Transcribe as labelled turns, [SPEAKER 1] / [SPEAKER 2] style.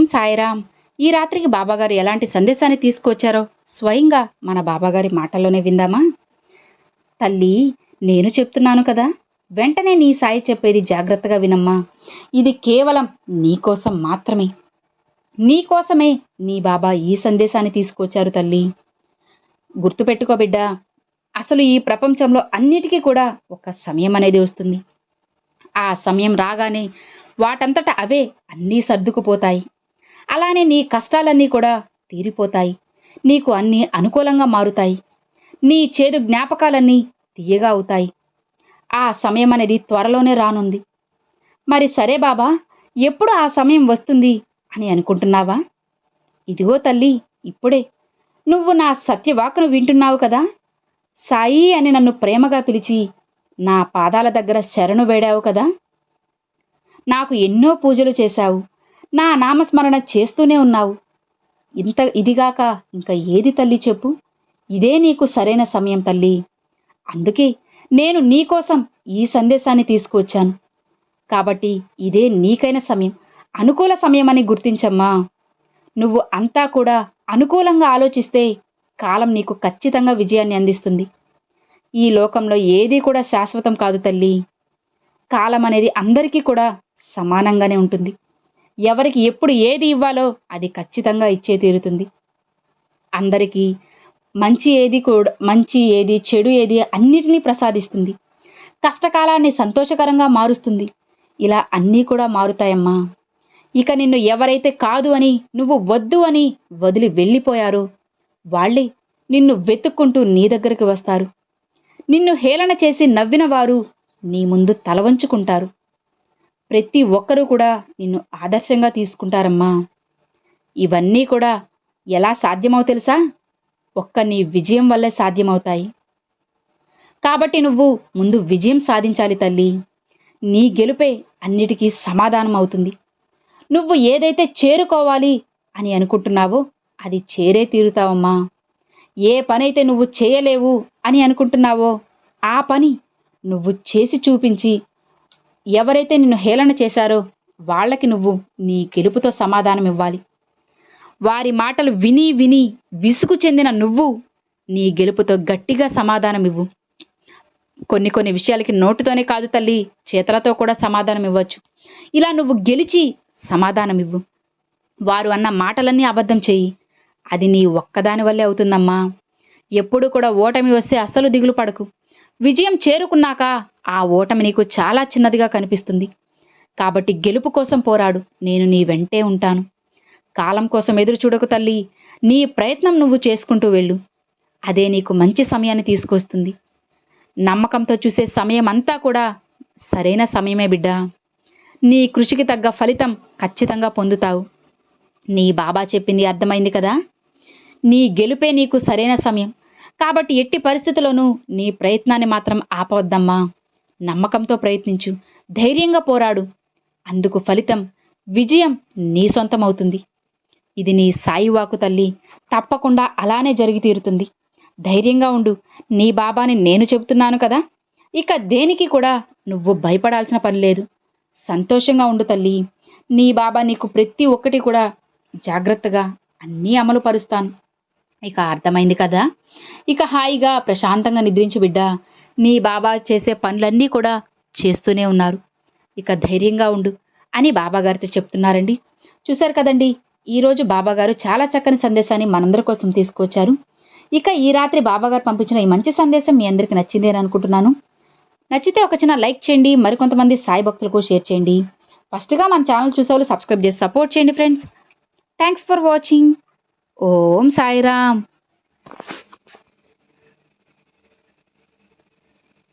[SPEAKER 1] ఓం సాయిరామ్. ఈ రాత్రికి బాబాగారు ఎలాంటి సందేశాన్ని తీసుకొచ్చారో స్వయంగా మన బాబాగారి మాటల్లోనే విందామా? తల్లి నేను చెప్తున్నాను కదా. వెంటనే నీ సాయి చెప్పేది జాగ్రత్తగా వినమ్మా. ఇది కేవలం నీకోసం మాత్రమే. నీకోసమే నీ బాబా ఈ సందేశాన్ని తీసుకొచ్చారు తల్లి. గుర్తుపెట్టుకో బిడ్డ అసలు ఈ ప్రపంచంలో అన్నిటికీ కూడా ఒక సమయం అనేది వస్తుంది. ఆ సమయం రాగానే వాటంతట అవే అన్నీ సర్దుకుపోతాయి. అలానే నీ కష్టాలన్నీ కూడా తీరిపోతాయి. నీకు అన్నీ అనుకూలంగా మారుతాయి. నీ చేదు జ్ఞాపకాలన్నీ తీయగా అవుతాయి. ఆ సమయం అనేది త్వరలోనే రానుంది. మరి సరే బాబా ఎప్పుడు ఆ సమయం వస్తుంది అని అనుకుంటున్నావా? ఇదిగో తల్లి ఇప్పుడే. నువ్వు నా సత్యవాకును వింటున్నావు కదా? సాయి అని నన్ను ప్రేమగా పిలిచి నా పాదాల దగ్గర శరణు వేడావు కదా? నాకు ఎన్నో పూజలు చేశావు. నా నామస్మరణ చేస్తూనే ఉన్నావు. ఇంత ఇదిగాక ఇంకా ఏది తల్లి చెప్పు? ఇదే నీకు సరైన సమయం తల్లి. అందుకే నేను నీకోసం ఈ సందేశాన్ని తీసుకువచ్చాను. కాబట్టి ఇదే నీకైన సమయం. అనుకూల సమయం అని గుర్తించమ్మా. నువ్వు అంతా కూడా అనుకూలంగా ఆలోచిస్తే కాలం నీకు ఖచ్చితంగా విజయాన్ని అందిస్తుంది. ఈ లోకంలో ఏదీ కూడా శాశ్వతం కాదు తల్లి. కాలం అనేది అందరికీ కూడా సమానంగానే ఉంటుంది. ఎవరికి ఎప్పుడు ఏది ఇవ్వాలో అది ఖచ్చితంగా ఇచ్చే తీరుతుంది. అందరికీ మంచి ఏది కూడా మంచి ఏది చెడు ఏది అన్నిటినీ ప్రసాదిస్తుంది. కష్టకాలాన్ని సంతోషకరంగా మారుస్తుంది. ఇలా అన్నీ కూడా మారుతాయమ్మా. ఇక నిన్ను ఎవరైతే కాదు అని నువ్వు వద్దు అని వదిలి వెళ్ళిపోయారో వాళ్ళే నిన్ను వెతుక్కుంటూ నీ దగ్గరికి వస్తారు. నిన్ను హేళన చేసి నవ్విన వారు నీ ముందు తలవంచుకుంటారు ప్రతి ఒక్కరూ కూడా నిన్ను ఆదర్శంగా తీసుకుంటారమ్మా. ఇవన్నీ కూడా ఎలా సాధ్యమవు తెలుసా? ఒక్క నీ విజయం వల్లే సాధ్యమవుతాయి. కాబట్టి నువ్వు ముందు విజయం సాధించాలి తల్లి. నీ గెలుపే అన్నిటికీ సమాధానం అవుతుంది నువ్వు ఏదైతే చేరుకోవాలి అని అనుకుంటున్నావో అది చేరే తీరుతావమ్మా. ఏ పనైతే నువ్వు చేయలేవు అని అనుకుంటున్నావో ఆ పని నువ్వు చేసి చూపించి ఎవరైతే నిన్ను హేళన చేశారో వాళ్ళకి నువ్వు నీ గెలుపుతో సమాధానం ఇవ్వాలి వారి మాటలు విని విని విసుగు చెందిన నువ్వు నీ గెలుపుతో గట్టిగా సమాధానం ఇవ్వు కొన్ని కొన్ని విషయాలకి నోటితోనే కాదు తల్లి చేతలతో కూడా సమాధానం ఇవ్వచ్చు ఇలా నువ్వు గెలిచి సమాధానం ఇవ్వు వారు అన్న మాటలన్నీ అబద్ధం చెయ్యి. అది నీ ఒక్కదాని వల్లే అవుతుందమ్మా. ఎప్పుడు కూడా ఓటమి వస్తే అస్సలు దిగులు పడకు. విజయం చేరుకున్నాక ఆ ఓటమి నీకు చాలా చిన్నదిగా కనిపిస్తుంది. కాబట్టి గెలుపు కోసం పోరాడు. నేను నీ వెంటే ఉంటాను. కాలం కోసం ఎదురు చూడకు తల్లి. నీ ప్రయత్నం నువ్వు చేసుకుంటూ వెళ్ళు. అదే నీకు మంచి సమయాన్ని తీసుకొస్తుంది. నమ్మకంతో చూసే సమయం అంతా కూడా సరైన సమయమే బిడ్డా. నీ కృషికి తగ్గ ఫలితం ఖచ్చితంగా పొందుతావు. నీ బాబా చెప్పింది అర్థమైంది కదా? నీ గెలుపే నీకు సరైన సమయం. కాబట్టి ఎట్టి పరిస్థితుల్లోనూ నీ ప్రయత్నాన్ని మాత్రం ఆపవద్దమ్మా. నమ్మకంతో ప్రయత్నించు. ధైర్యంగా పోరాడు. అందుకు ఫలితం విజయం నీ సొంతమవుతుంది. ఇది నీ సాయివాకు తల్లి. తప్పకుండా అలానే జరిగి తీరుతుంది. ధైర్యంగా ఉండు. నీ బాబాని నేను చెబుతున్నాను కదా. ఇక దేనికి కూడా నువ్వు భయపడాల్సిన పని లేదు. సంతోషంగా ఉండు తల్లి. నీ బాబా నీకు ప్రతి ఒక్కటి కూడా జాగ్రత్తగా అన్నీ అమలు పరుస్తాను ఇక అర్థమైంది కదా? ఇక హాయిగా ప్రశాంతంగా నిద్రించు బిడ్డ. నీ బాబా చేసే పనులన్నీ కూడా చేస్తూనే ఉన్నారు. ఇక ధైర్యంగా ఉండు అని బాబాగారితో చెప్తున్నారండి. చూశారు కదండి ఈరోజు బాబాగారు చాలా చక్కని సందేశాన్ని మనందరి కోసం తీసుకొచ్చారు. ఇక ఈ రాత్రి బాబాగారు పంపించిన ఈ మంచి సందేశం మీ అందరికీ నచ్చింది అని అనుకుంటున్నాను. నచ్చితే ఒక చిన్న లైక్ చేయండి మరికొంతమంది సాయి భక్తులకు షేర్ చేయండి. ఫస్ట్గా మన ఛానల్ చూసేవాళ్ళు సబ్స్క్రైబ్ చేసి సపోర్ట్ చేయండి friends. Thanks for watching. Om Sairam.